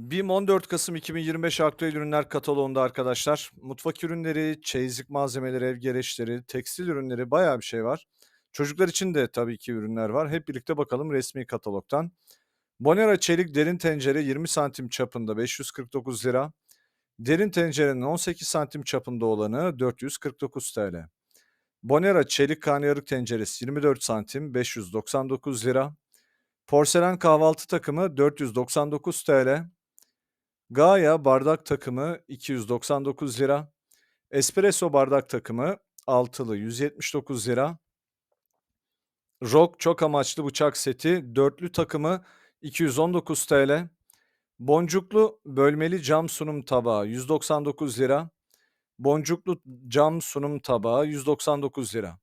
BİM 14 Kasım 2025 aktüel ürünler kataloğunda arkadaşlar mutfak ürünleri, çeyizlik malzemeleri, ev gereçleri, tekstil ürünleri bayağı bir şey var. Çocuklar için de tabii ki ürünler var. Hep birlikte bakalım resmi katalogdan. Bonera çelik derin tencere 20 santim çapında 549 lira. Derin tencerenin 18 santim çapında olanı 449 TL. Bonera çelik karnıyarık tenceresi 24 santim 599 lira. Porselen kahvaltı takımı 499 TL. Gaia bardak takımı 299 lira. Espresso bardak takımı altılı 179 lira. Rock çok amaçlı bıçak seti dörtlü takımı 219 TL. Boncuklu bölmeli cam sunum tabağı 199 lira. Boncuklu cam sunum tabağı 199 lira.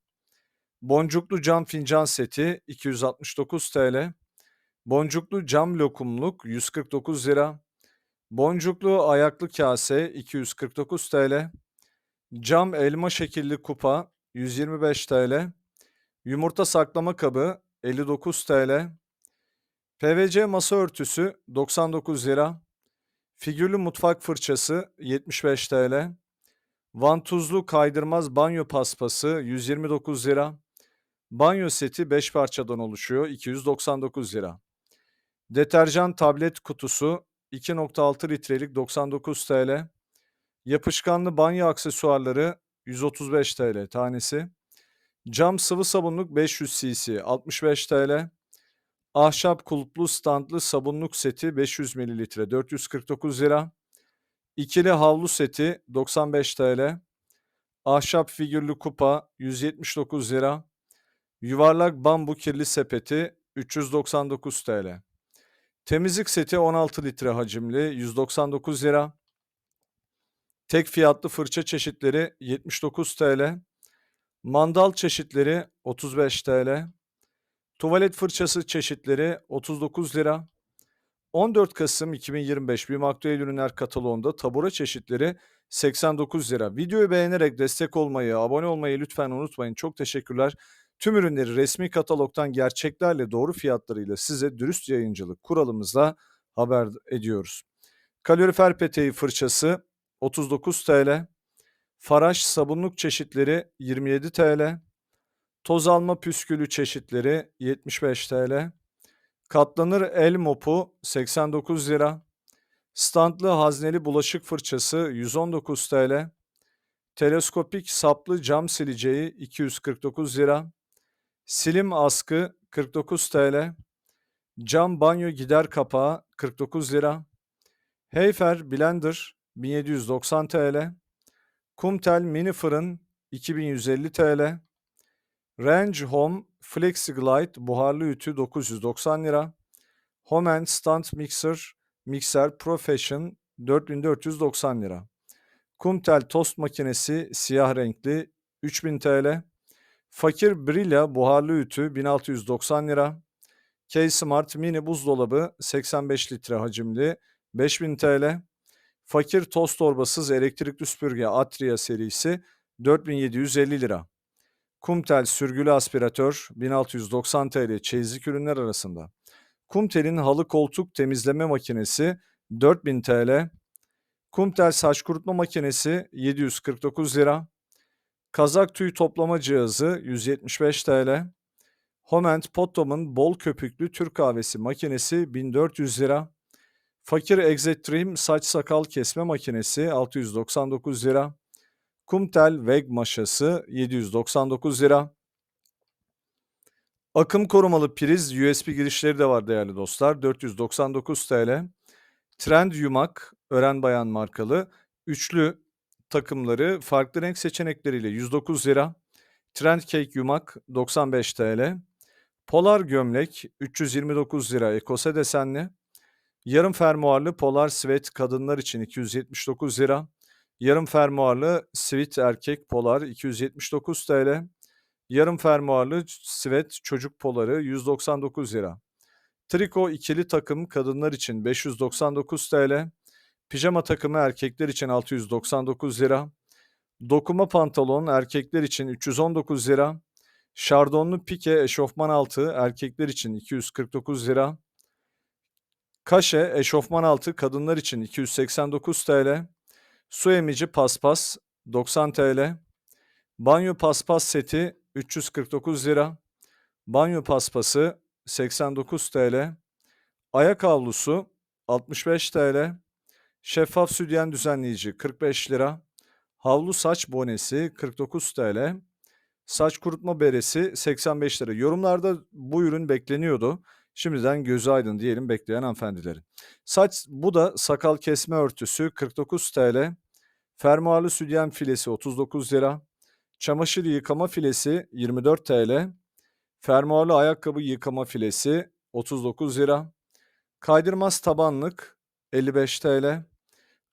Boncuklu cam fincan seti 269 TL. Boncuklu cam lokumluk 149 lira. Boncuklu ayaklı kase 249 TL. Cam elma şekilli kupa 125 TL. Yumurta saklama kabı 59 TL. PVC masa örtüsü 99 lira. Figürlü mutfak fırçası 75 TL. Vantuzlu kaydırmaz banyo paspası 129 lira. Banyo seti 5 parçadan oluşuyor 299 lira. Deterjan tablet kutusu 2.6 litrelik 99 TL. Yapışkanlı banyo aksesuarları 135 TL tanesi. Cam sıvı sabunluk 500 cc 65 TL. Ahşap kulplu standlı sabunluk seti 500 ml 449 lira. İkili havlu seti 95 TL. Ahşap figürlü kupa 179 lira. Yuvarlak bambu kirli sepeti 399 TL. Temizlik seti 16 litre hacimli 199 lira. Tek fiyatlı fırça çeşitleri 79 TL. Mandal çeşitleri 35 TL. Tuvalet fırçası çeşitleri 39 lira. 14 Kasım 2025 BİM Aktüel Ürünler kataloğunda tabura çeşitleri 89 lira. Videoyu beğenerek destek olmayı, abone olmayı lütfen unutmayın. Çok teşekkürler. Tüm ürünleri resmi katalogdan gerçeklerle doğru fiyatlarıyla size dürüst yayıncılık kuralımızla haber ediyoruz. Kalorifer peteği fırçası 39 TL. Faraş sabunluk çeşitleri 27 TL. Toz alma püskülü çeşitleri 75 TL. Katlanır el mopu 89 lira. Standlı hazneli bulaşık fırçası 119 TL. Teleskopik saplı cam sileceği 249 lira. Silim askı 49 TL. Cam banyo gider kapağı 49 lira. Heyfer blender 1790 TL. Kumtel mini fırın 2150 TL. Range Home FlexiGlide buharlı ütü 990 lira. Home Stand Mixer Mixer Profession 4490 lira. Kumtel tost makinesi siyah renkli 3000 TL. Fakir Brilla buharlı ütü 1690 lira. K-Smart mini buzdolabı 85 litre hacimli 5000 TL. Fakir toz torbasız elektrikli süpürge Atria serisi 4750 lira. Kumtel sürgülü aspiratör 1690 TL çeyizlik ürünler arasında. Kumtel'in halı koltuk temizleme makinesi 4000 TL. Kumtel saç kurutma makinesi 749 lira. Kazak tüy toplama cihazı 175 TL. Homent Pottom'un bol köpüklü Türk kahvesi makinesi 1400 lira. Fakir Exetreme saç sakal kesme makinesi 699 lira. Kumtel Weg maşası 799 lira. Akım korumalı priz USB girişleri de var değerli dostlar 499 TL. Trend yumak Ören Bayan markalı üçlü takımları farklı renk seçenekleriyle 109 lira. Trend Cake yumak 95 TL. Polar gömlek 329 lira ekose desenli. Yarım fermuarlı polar sweat kadınlar için 279 lira. Yarım fermuarlı sweat erkek polar 279 TL. Yarım fermuarlı sweat çocuk poları 199 lira. Triko ikili takım kadınlar için 599 TL. Pijama takımı erkekler için 699 lira. Dokuma pantolon erkekler için 319 lira. Şardonlu pike eşofman altı erkekler için 249 lira. Kaşe eşofman altı kadınlar için 289 TL. Su emici paspas 90 TL. Banyo paspas seti 349 lira. Banyo paspası 89 TL. Ayak havlusu 65 TL. Şeffaf sütyen düzenleyici 45 lira. Havlu saç bonesi 49 TL. Saç kurutma beresi 85 lira. Yorumlarda bu ürün bekleniyordu. Şimdiden gözü aydın diyelim bekleyen hanımefendilerin. Saç bu da sakal kesme örtüsü 49 TL. Fermuarlı sütyen filesi 39 lira. Çamaşır yıkama filesi 24 TL. Fermuarlı ayakkabı yıkama filesi 39 lira. Kaydırmaz tabanlık 55 TL.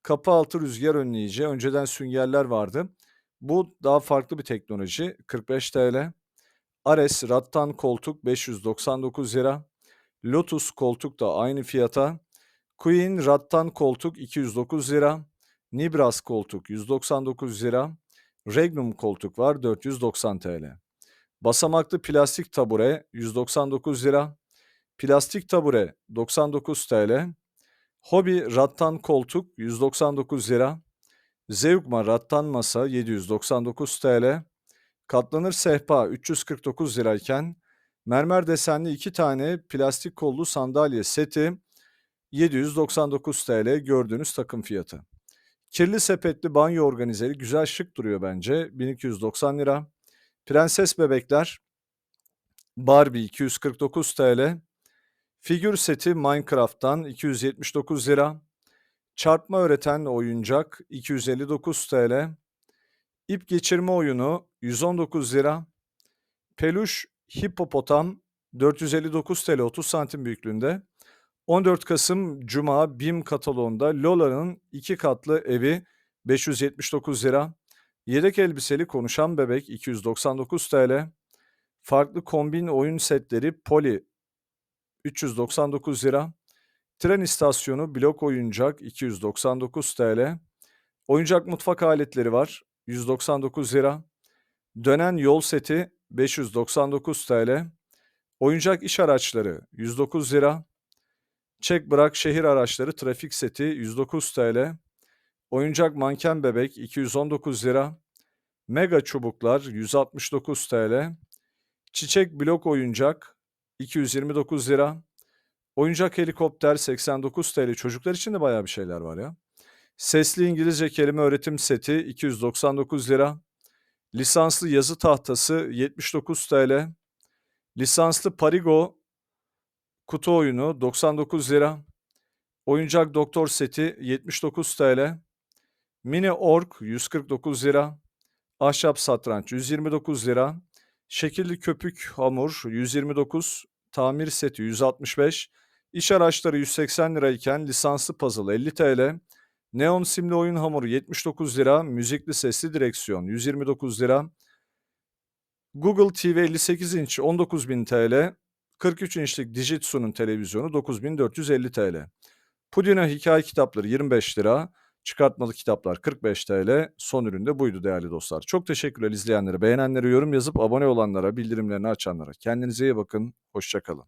Kapı altı rüzgar önleyici. Önceden süngerler vardı. Bu daha farklı bir teknoloji. 45 TL. Ares rattan koltuk 599 lira. Lotus koltuk da aynı fiyata. Queen rattan koltuk 209 lira. Nibras koltuk 199 lira. Regnum koltuk var 490 TL. Basamaklı plastik tabure 199 lira. Plastik tabure 99 TL. Hobi rattan koltuk 199 lira. Zeugma rattan masa 799 TL. Katlanır sehpa 349 lirayken mermer desenli iki tane plastik kollu sandalye seti 799 TL gördüğünüz takım fiyatı. Kirli sepetli banyo organizeri güzel şık duruyor bence 1290 lira. Prenses bebekler Barbie 249 TL. Figür seti Minecraft'tan 279 lira. Çarpma öğreten oyuncak 259 TL. İp geçirme oyunu 119 lira. Peluş hipopotam 459 TL 30 santim büyüklüğünde. 14 Kasım Cuma BİM kataloğunda Lola'nın iki katlı evi 579 lira. Yedek elbiseli konuşan bebek 299 TL. Farklı kombin oyun setleri Poli 399 lira. Tren istasyonu blok oyuncak 299 TL. Oyuncak mutfak aletleri var 199 lira. Dönen yol seti 599 TL. Oyuncak iş araçları 109 lira. Çek bırak şehir araçları trafik seti 109 TL. Oyuncak manken bebek 219 lira. Mega çubuklar 169 TL. Çiçek blok oyuncak 229 lira. Oyuncak helikopter 89 TL. Çocuklar için de bayağı bir şeyler var ya. Sesli İngilizce kelime öğretim seti 299 lira. Lisanslı yazı tahtası 79 TL. Lisanslı Parigo kutu oyunu 99 lira. Oyuncak doktor seti 79 TL. Mini ork 149 lira. Ahşap satranç 129 lira. Şekilli köpük hamur 129. Tamir seti 165. İş araçları 180 lirayken lisanslı puzzle 50 TL. Neon simli oyun hamuru 79 lira. Müzikli sesli direksiyon 129 lira. Google TV 58 inç 19.000 TL. 43 inçlik Dijitsu'nun televizyonu 9450 TL. Pudina hikaye kitapları 25 lira. Çıkartmalı kitaplar 45 TL. Son ürün de buydu değerli dostlar. Çok teşekkürler izleyenlere, beğenenlere, yorum yazıp abone olanlara, bildirimlerini açanlara. Kendinize iyi bakın. Hoşçakalın.